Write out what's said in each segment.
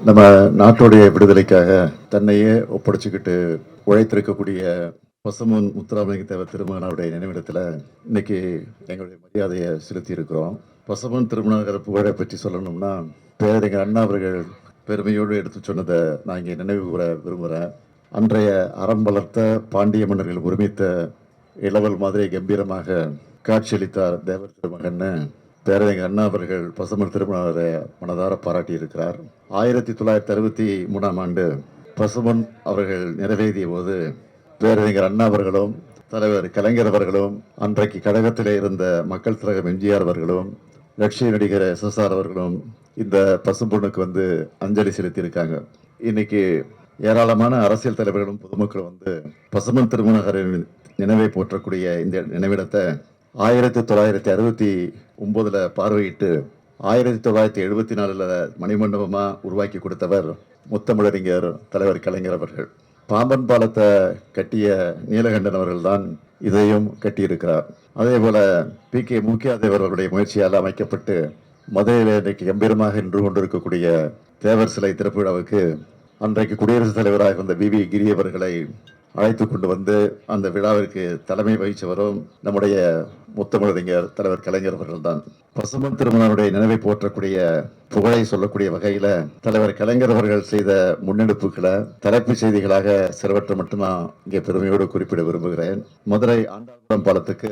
நம்ம நாட்டுடைய விடுதலைக்காக தன்னையே ஒப்படைச்சுக்கிட்டு உழைத்திருக்கக்கூடிய பசுமன் முத்துராமலிங்க தேவர் திருமகனாருடைய நினைவிடத்தில் இன்னைக்கு எங்களுடைய மரியாதையை செலுத்தி இருக்கிறோம் பசுமன் திருமணகர புகழை பற்றி சொல்லணும்னா பேரறிஞர் அண்ணா அவர்கள் பெருமையோடு எடுத்து சொன்னதை நான் இங்கே நினைவு கூற விரும்புகிறேன் அன்றைய அறம் வளர்த்த பாண்டிய மன்னர்கள் ஒருமித்த இளவல் மாதிரி கம்பீரமாக காட்சியளித்தார் தேவர் திருமகன்னு. பேரறிஞர் அண்ணா அவர்கள் பசுமன் திருமணவரை மனதார பாராட்டி இருக்கிறார் ஆயிரத்தி தொள்ளாயிரத்தி அறுபத்தி மூணாம் ஆண்டு பசுமன் அவர்கள் நிறைவேறிய போது பேரறிஞர் அண்ணா அவர்களும் தலைவர் கலைஞர் அவர்களும் அன்றைக்கு கழகத்திலே இருந்த மக்கள் திலகம் எம்ஜிஆர் அவர்களும் லட்சிய நடிகர் எஸ்எஸ்ஆர் அவர்களும் இந்த பசும்பொண்ணுக்கு வந்து அஞ்சலி செலுத்தியிருக்காங்க. இன்னைக்கு ஏராளமான அரசியல் தலைவர்களும் பொதுமக்களும் வந்து பசுமன் திருமணகரின் நினைவை போற்றக்கூடிய இந்த நினைவிடத்தை ஆயிரத்தி தொள்ளாயிரத்தி அறுபத்தி ஒம்போதில் பார்வையிட்டு ஆயிரத்தி தொள்ளாயிரத்தி எழுபத்தி நாலுல மணிமண்டபமாக உருவாக்கி கொடுத்தவர் முத்தமிழறிஞர் தலைவர் கலைஞர் அவர்கள். பாம்பன் பாலத்தை கட்டிய நீலகண்டன் அவர்கள் தான் இதையும் கட்டியிருக்கிறார். அதே போல பி. கே. முக்கியாதேவர் அவருடைய முயற்சியால் அமைக்கப்பட்டு மதுரையில் இன்றைக்கு கம்பீரமாக நின்று கொண்டிருக்கக்கூடிய தேவர் சிலை திறப்பு விழாவுக்கு அன்றைக்கு குடியரசுத் தலைவராக இருந்த வி. வி. கிரி அவர்களை அழைத்து கொண்டு வந்து அந்த விழாவிற்கு தலைமை வகிச்சவரும் நம்முடைய முத்தமிழறிஞர் தலைவர் கலைஞர் அவர்கள் தான் பசுமன் திருமணனுடைய நினைவை போற்றக்கூடிய புகழை சொல்லக்கூடிய வகையில தலைவர் கலைஞர் அவர்கள் செய்த முன்னெடுப்புகளை தலைப்பு செய்திகளாக சிலவற்றை மட்டும் நான் இங்கே பெருமையோடு குறிப்பிட விரும்புகிறேன். மதுரை ஆண்டாங்குளம் பாலத்துக்கு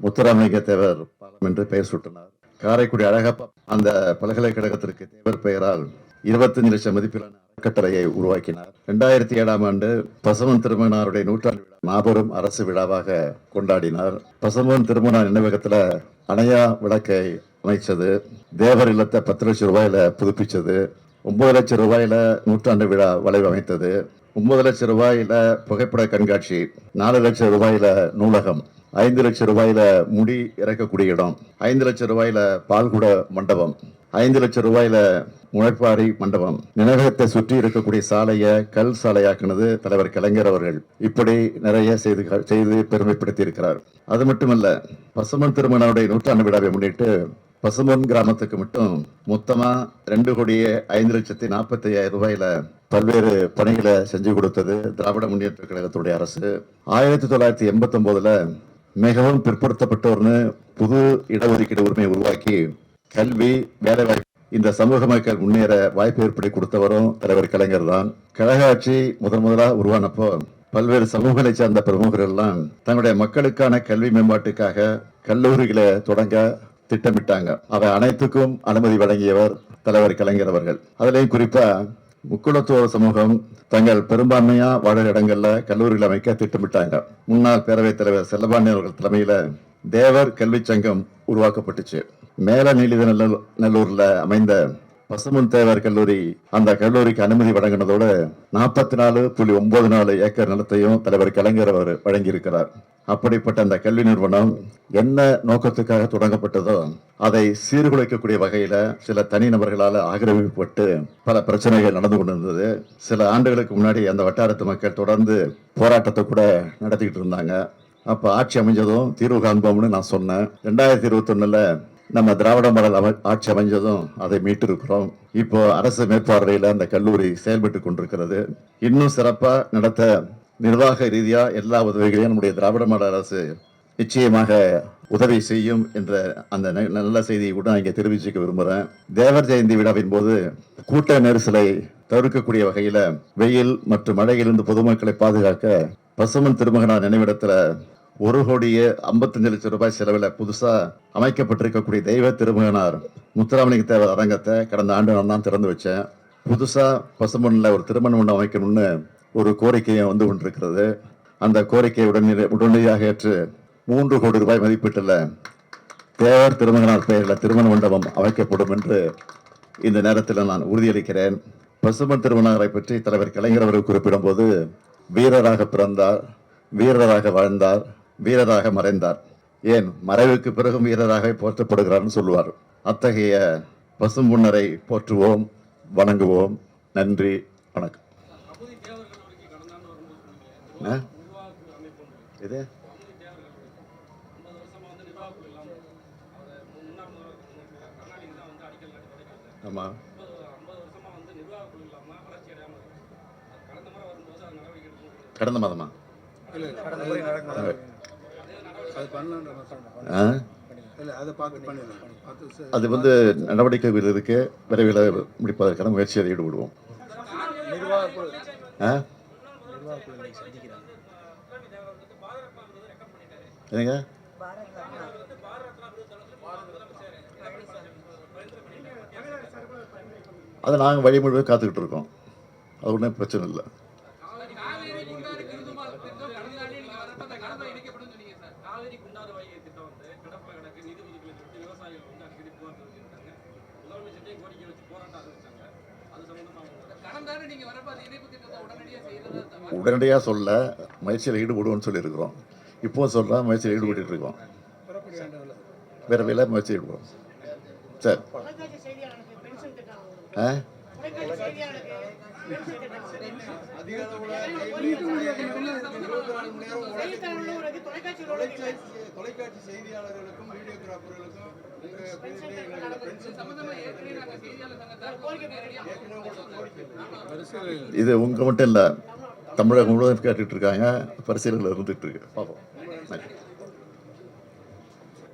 முத்துராமலிங்க தேவர் பாலம் என்று பெயர் சூட்டினார். காரைக்குடி அழகப்பா அந்த பல்கலைக்கழகத்திற்கு தேவர் பெயரால் இருபத்தஞ்சு லட்சம் மதிப்பிலான அறக்கட்டளையை உருவாக்கினார். இரண்டாயிரத்தி ஏழாம் ஆண்டு பசவன் திருமணாருடைய நூற்றாண்டு விழா மாபெரும் அரசு விழாவாக கொண்டாடினார். பசவன் திருமணார் நினைவகத்துல அணையா விளக்கை அமைச்சது. தேவர் இல்லத்தை பத்து லட்சம் ரூபாயில புதுப்பிச்சது. ஒன்பது லட்சம் ரூபாயில நூற்றாண்டு விழா வளைவு அமைத்தது. ஒன்பது லட்சம் ரூபாயில புகைப்பட கண்காட்சி நாலு லட்சம் ரூபாயில நூலகம் ஐந்து லட்சம் ரூபாயில முடி இறக்கக்கூடிய இடம் ஐந்து லட்சம் ரூபாயில பால்குட மண்டபம் ஐந்து லட்சம் ரூபாயில முளைப்பாரி மண்டபம். நினைவகத்தை சுற்றி இருக்கக்கூடிய சாலையை கல் சாலையாக்குனது தலைவர் கலைஞர் அவர்கள். இப்படி நிறைய செய்து செய்து பெருமைப்படுத்தி இருக்கிறார் அது மட்டுமல்ல பசுமன் திருமணனுடைய நூற்றாண்டு விழாவை முன்னிட்டு பசுமன் கிராமத்துக்கு மட்டும் மொத்தமா ரெண்டு கோடியே ஐந்து லட்சத்தி நாற்பத்தி ஐயாயிரம் ரூபாயில பல்வேறு பணிகளை செஞ்சு கொடுத்தது திராவிட முன்னேற்ற கழகத்துடைய அரசு. ஆயிரத்தி தொள்ளாயிரத்தி எண்பத்தி ஒன்பதுல மிகவும் பிற்படுத்தப்பட்டோர்னு புது இடஒதுக்கீடு உரிமையை உருவாக்கி கல்வி வேலைவாய்ப்பு இந்த சமூக மக்கள் முன்னேற வாய்ப்பு ஏற்படுத்தி கொடுத்தவரும் தலைவர் கலைஞர் தான். கழக ஆட்சி முதன் முதலாக உருவானப்போ பல்வேறு சமூகங்களை சார்ந்த பிரமுகர்கள் எல்லாம் தங்களுடைய மக்களுக்கான கல்வி மேம்பாட்டுக்காக கல்லூரிகளை தொடங்க திட்டமிட்டாங்க. அவை அனைத்துக்கும் அனுமதி வழங்கியவர் தலைவர் கலைஞர் அவர்கள். அதுலயும் குறிப்பா முக்குளத்துவ சமூகம் தங்கள் பெரும்பான்மையா வாழ இடங்கள்ல கல்லூரிகள் அமைக்க திட்டமிட்டாங்க. முன்னாள் பேரவைத் தலைவர் செல்லபாண்டியன் அவர்கள் தலைமையில தேவர் கல்வி சங்கம் உருவாக்கப்பட்டுச்சு. மேல நீலித நல்லூர்ல அமைந்த பசுமன் தேவர் கல்லூரி அந்த கல்லூரிக்கு அனுமதி வழங்கினதோடு நாற்பத்தி நாலு புள்ளி ஒன்பது நாலு ஏக்கர் நிலத்தையும் தலைவர் கலைஞர் அவர் வழங்கியிருக்கிறார். அப்படிப்பட்ட அந்த கல்வி நிறுவனம் என்ன நோக்கத்துக்காக தொடங்கப்பட்டதோ அதை சீர்குலைக்கக்கூடிய வகையில சில தனிநபர்களால் ஆக்கிரமிக்கப்பட்டு பல பிரச்சனைகள் நடந்து கொண்டிருந்தது. சில ஆண்டுகளுக்கு முன்னாடி அந்த வட்டாரத்து மக்கள் தொடர்ந்து போராட்டத்தை கூட நடத்திக்கிட்டு இருந்தாங்க. அப்போ ஆட்சி அமைஞ்சதும் தீர்வு காண்போம்னு நான் சொன்னேன். ரெண்டாயிரத்தி இருபத்தி நம்ம திராவிட மாடல் அமை ஆட்சி அமைஞ்சதும் அதை மீட்டிருக்கிறோம். இப்போ அரசு மேற்பார்வையில் அந்த கல்லூரி செயல்பட்டு கொண்டிருக்கிறது. இன்னும் சிறப்பாக நடத்த நிர்வாக ரீதியாக எல்லா உதவிகளையும் நம்முடைய திராவிட மாடல் அரசு நிச்சயமாக உதவி செய்யும் என்ற அந்த ந- நல்ல செய்தியை கூட நான் இங்கே தெரிவிச்சுக்க விரும்புகிறேன் தேவர் ஜெயந்தி விழாவின் போது கூட்ட நெரிசலை தவிர்க்கக்கூடிய வகையில் வெயில் மற்றும் மழையிலிருந்து பொதுமக்களை பாதுகாக்க பசுமன் திருமகனார் நினைவிடத்தில் ஒரு கோடியே ஐம்பத்தஞ்சு லட்சம் ரூபாய் செலவில் புதுசாக அமைக்கப்பட்டிருக்கக்கூடிய தெய்வ திருமகனார் முத்துராமலிங்க தேவர் அரங்கத்தை கடந்த ஆண்டு நான் தான் திறந்து வச்சேன். புதுசாக பசுமண்ணில் ஒரு திருமண மண்டபம் அமைக்கணும்னு ஒரு கோரிக்கையை வந்து கொண்டிருக்கிறது. அந்த கோரிக்கையை உடனடி உடனடியாக ஏற்று மூன்று கோடி ரூபாய் மதிப்பீட்டில் தேவர் திருமகனார் பெயரில் திருமண மண்டபம் அமைக்கப்படும் என்று இந்த நேரத்தில் நான் உறுதியளிக்கிறேன். பசுமன் திருமணரை பற்றி தலைவர் கலைஞர் அவர்கள் குறிப்பிடும்போது வீரராக பிறந்தார் வீரராக வாழ்ந்தார் வீரராக மறைந்தார். ஏன்? மறைவுக்கு பிறகும் வீரராக போற்றப்படுகிறார்னு சொல்லுவார். அத்தகைய பசும்புன்னரை போற்றுவோம் வணங்குவோம். நன்றி வணக்கம். இது? ஆமாம் கடந்த மாதமா? கடந்த முறை நடக்கும் அது ஆ? அது வந்து நடவடிக்கைகள் இருக்க விரைவில் முடிப்பதற்கான முயற்சியில் ஈடுபடுவோம். என்னங்க? அதை நாங்கள் வழி முழுவதும் காத்துக்கிட்டு இருக்கோம். அது ஒன்றும் பிரச்சனை இல்லை. காவேரி குண்டாறு கிருதுமால் திட்டம் வந்து கிடப்பில் கிடக்கு நிதி ஒதுக்கீடு கொடுத்து விவசாயிகள் வந்து அடிக்கடி புகார் தெரிவிச்சிருக்காங்க. முதலமைச்சர்கிட்டே கோரிக்கை வச்சு போராட்டம் அறிவிச்சாங்க அது வரப்ப அந்த இணைப்பு திட்டத்தை உடனடியாக செய்யறதா உடனடியாக சொல்ல முயற்சியில் ஈடுபடுவோம்னு சொல்லியிருக்கிறோம். இப்போ சொல்கிறோம் முயற்சியில் ஈடுபட்டு இருக்கோம். வேண்டியதில்லை விரைவில் முயற்சி ஈடுபடுவோம். சரி. ஆ? தொலைக்காட்சி செய்தியாளர்களுக்கும் வீடியோகிராஃபர்களுக்கும் உங்க இது உங்கள் மட்டும் இல்லை. தமிழகம் முழுவதும் கேட்டுட்டு இருக்காங்க. பரிசீலனையில் இருந்துகிட்டு இருக்கு. பார்ப்போம் நன்றி